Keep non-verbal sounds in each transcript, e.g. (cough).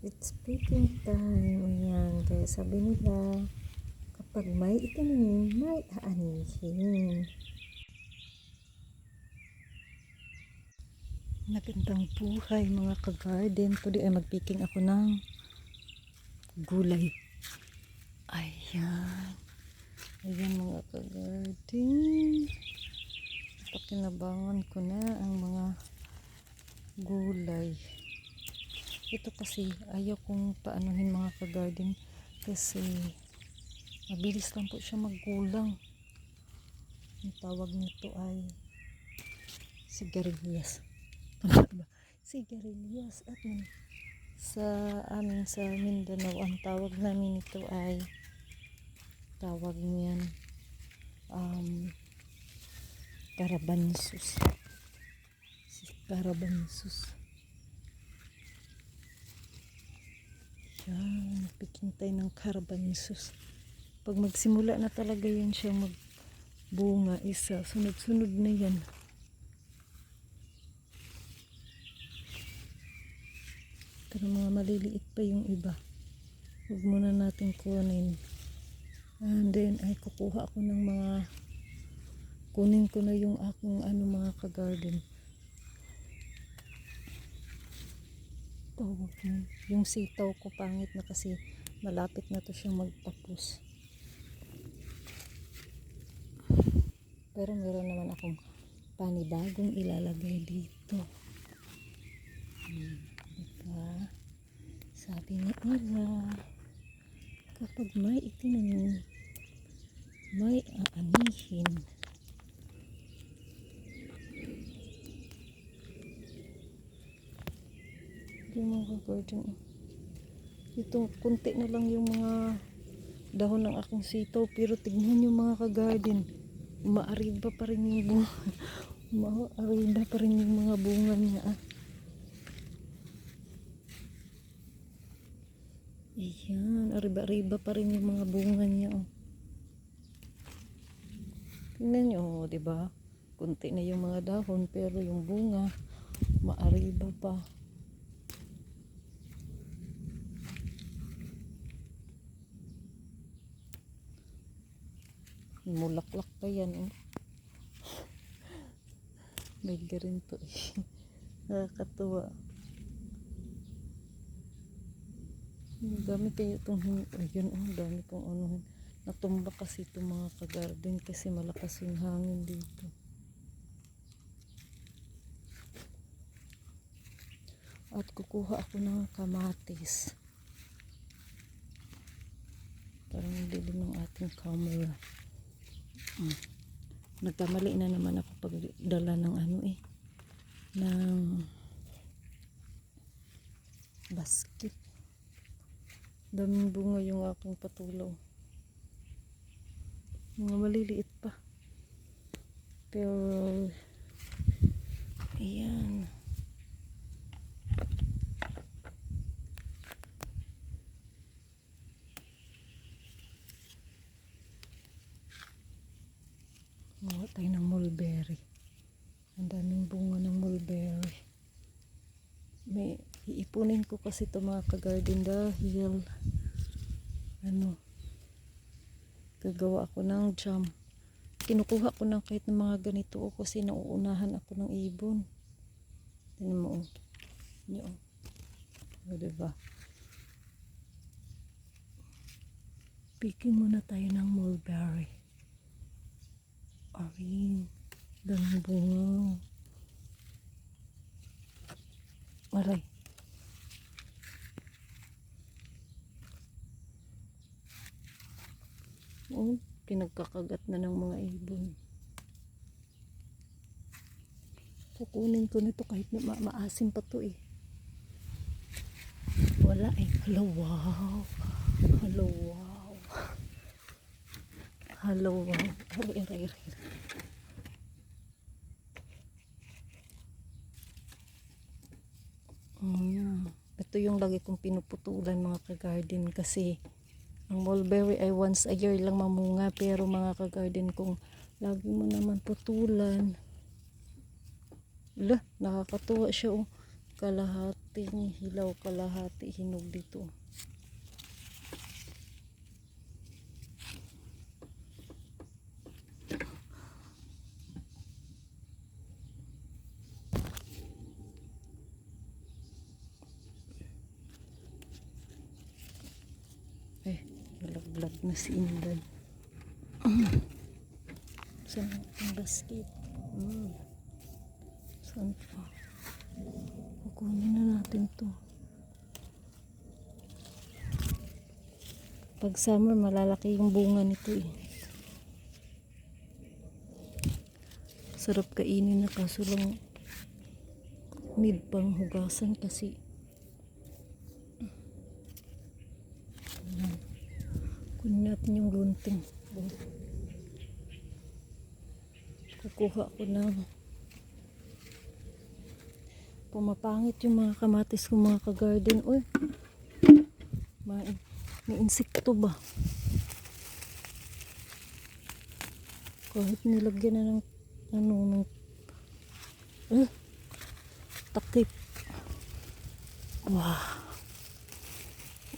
It's picking time. Ayan. Kaya sabi nila, kapag may itanim, may aanihin. Magandang buhay mga ka-garden. Today ay mag-picking ako ng gulay. Ayan. Ayan mga ka-garden. Pakinabangan ko na ang mga gulay. Ito kasi ayaw kong paanuhin mga ka-garden kasi mabilis lang po siya maggulang. Ang tawag nito ay sigarilyas. (laughs) Sigarilyas. At sa amin sa Mindanao, ang tawag namin ito ay tawag niyan um, Carabansus. Si Carabansus. Yan, napiking tayo ng Carabansus. Pag magsimula na talaga yan siya magbunga isa, sunod-sunod na yan. Pero mga maliliit pa yung iba. Huwag muna natin kunin. And then, ay kukuha ako ng mga kunin ko na yung aking ano mga ka-garden. Yun. Yung sitaw ko pangit na kasi malapit na to siyang magtapos. Pero meron naman akong panibagong ilalagay dito. Hmm, diba? Sabi ni Ella, kapag may itinanim, may aanihin. Yung mga garden. Ito, kunti na lang yung mga dahon ng aking sitaw. Pero tignan yung mga ka-garden. Maariba pa rin yung bunga. (laughs) Maariba pa rin yung mga bunga niya. Ah. Ayan, ariba-ariba pa rin yung mga bunga niya. Oh. Tingnan nyo, oh, di ba? Kunti na yung mga dahon, pero yung bunga, maariba pa. Mulaklak pa yan, oh. (laughs) May garin to, eh. (laughs) Nakakatuwa. Dami kayo itong ayun oh, ang dami pong ano natumba kasi itong mga ka-garden kasi malakas yung hangin dito at kukuha ako ng kamatis parang dilim ng ating camera hmm. nagkamali na naman ako pagdala ng ano eh ng basket. Daming bunga yung aking patulaw mga maliliit pa. Pero ayan. Mawa tayo ng mulberry. Ang daming bunga ng mulberry. May iipunin ko kasi ito mga ka-garden dahil ano gagawa ako ng jam. Kinukuha ko ng kahit ng mga ganito o kasi nauunahan ako ng ibon. Tinan mo oh. Yan, oh. o diba? Picking muna tayo ng mulberry Arin, daming bunga Aray. Oh, pinagkakagat na ng mga ibon. Kukunin ko nito kahit na ma maasim pa to eh. Wala eh. Hello, wow. Hello, wow. Wow. Oh, iray, iray. Mm. Ito yung lagi kong pinuputulan mga ka-garden kasi ang mulberry ay once a year lang mamunga pero mga ka-garden kung lagi mo naman putulan la nakakatuwa siya oh kalahating hilaw, kalahati hinog dito. Eh, na si Inday. Saan ang basket? Mm. Saan pa? Kukunin na natin to. Pag summer, malalaki yung bunga nito eh. Sarap kainin na kaso lang need pang hugasan kasi Ayan. Kunin natin yung lunting. Kukuha ko ng pumapangit yung mga kamatis ko mga ka-garden. Uy, may, insekto ba? Kahit nilagyan na ng ano, ng eh, takip. Wow.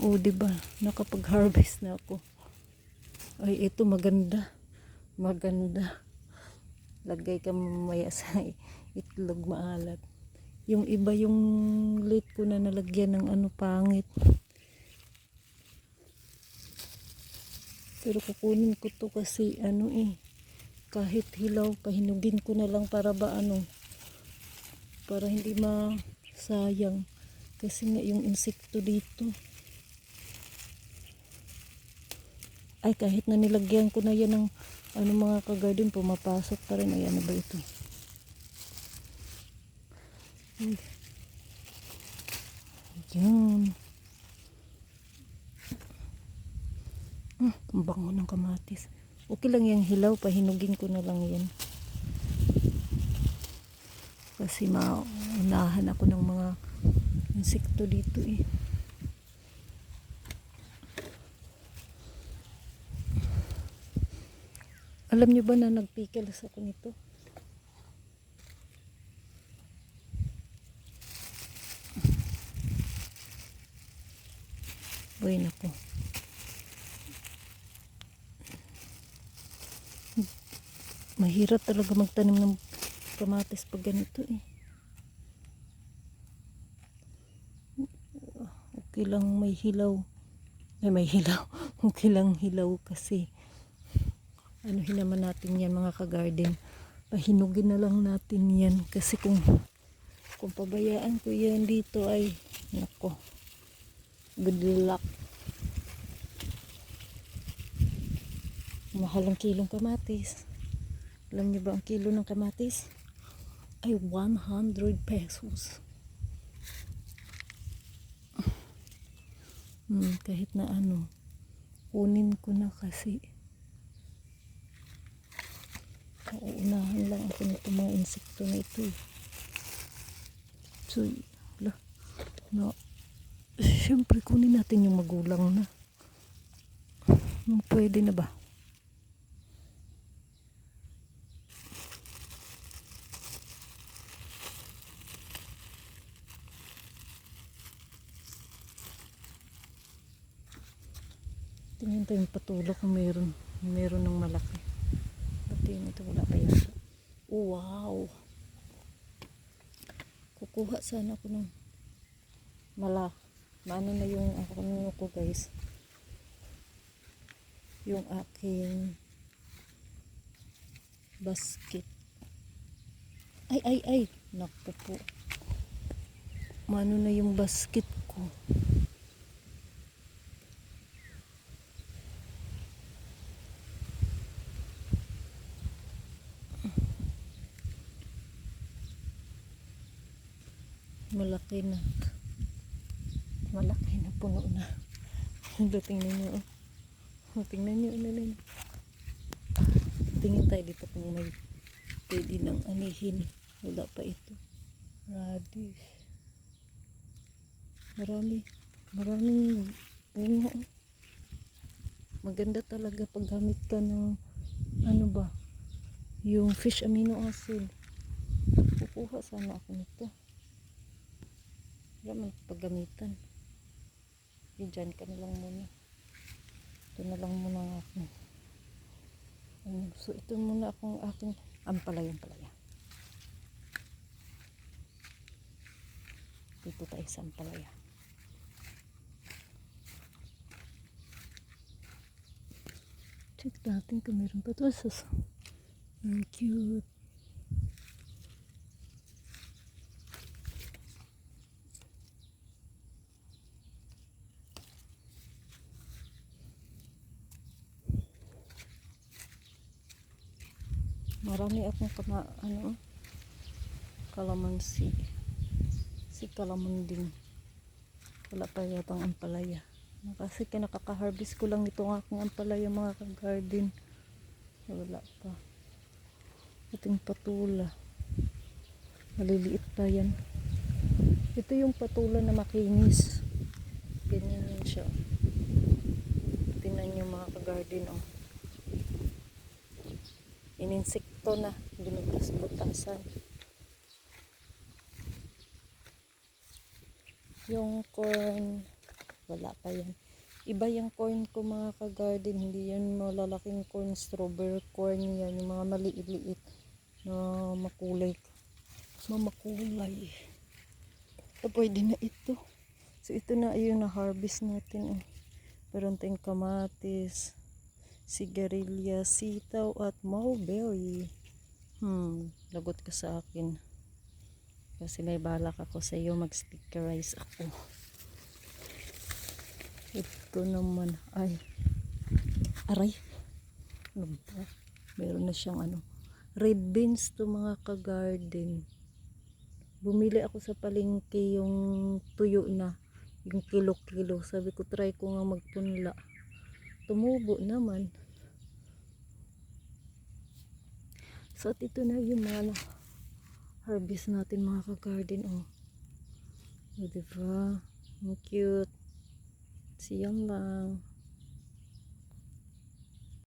O, di ba? Nakapag-harvest na ako. Ay, ito maganda. Maganda. Lagay ka mamaya sa (laughs) itlog maalat. Yung iba yung late ko na nalagyan ng ano pangit. Pero kukunin ko to kasi ano eh. Kahit hilaw, pahinugin ko na lang para ba ano. Para hindi masayang. Kasi nga yung insekto dito. Ay, kahit na nilagyan ko na yan ng ano mga ka-garden, pumapasok pa rin. Ay, ano ba ito? Ay. Yan. Ah, ang bango ng kamatis. Okay lang yung hilaw, pahinugin ko na lang yan. Kasi maunahan ako ng mga insekto dito eh. Alam nyo ba na nagpickles ako nito? Uy, nako. Mahirap talaga magtanim ng kamatis pag ganito eh. Okay lang may hilaw. Ay, may hilaw. (laughs) Okay lang hilaw kasi ano naman natin yan mga ka-garden. Pahinugin na lang natin yan. Kasi kung kung pabayaan ko yan dito ay nako. Good luck. Mahal ang kilong kamatis. Alam niyo ba ang kilo ng kamatis? Ay 100 pesos. Hmm, kahit na ano kunin ko na kasi Uunahan lang ako nito mga insekto na ito eh. So, la, na, syempre kunin natin yung magulang na. Hmm, Pwede na ba? Tingnan tayo yung patulok kung meron. Meron ng malaki. Yun ito wala pa yata. Oh, wow. Kukuha sana ako ng mala. Maano na yung ano ko guys. Yung aking basket. Ay, ay, ay. Naku po. Mano na yung basket ko. Malaki na. Malaki na puno na. (laughs) Tingnan nyo. oh. Tingnan nyo. Ano na Tingin tayo dito kung may pwede ng anihin. Wala pa ito. Radish. Marami. Maraming bunga. oh. Maganda talaga pag gamit ka ng ano ba? Yung fish amino acid. Kukuha sana ako nito. Man paggamitan. Eh, dyan ka na lang muna. Ito na lang muna ang aking. Ano, so, ito muna akong aking ampalaya, ampalaya. Dito tayo sa ampalaya. Check natin kung meron pa to. Sus. Ang cute. Marami akong kama, ano, kalamansi. Si kalamanding. Wala pa yatang ampalaya. Kasi kinakaka-harvest ko lang itong aking ampalaya mga ka-garden. Wala pa. Ating patula. Maliliit pa yan. Ito yung patula na makinis. Ganyan yan siya. Tingnan nyo mga ka-garden oh. Ininsekto na. Binubras-butasan. Yung corn, wala pa yan. Iba yung corn ko mga ka-garden. Hindi yan malalaking corn, strawberry corn yan. Yung mga maliit-liit na makulay. Mamakulay. Ito pwede na ito. So ito na yung na-harvest natin. Eh. Meron tayong kamatis, sigarilya, sitaw at mulberry. Hmm, lagot ka sa akin. Kasi may balak ako sa iyo mag-stickerize ako. Ito naman ay aray. Ano? Meron na siyang ano. Red beans to mga ka-garden. Bumili ako sa palengke yung tuyo na. Yung kilo-kilo. Sabi ko try ko nga magpunla. Tumubo naman. So at ito na yung mga na- harvest natin mga ka-garden. Oh. O, diba? Ang cute. Siyang lang.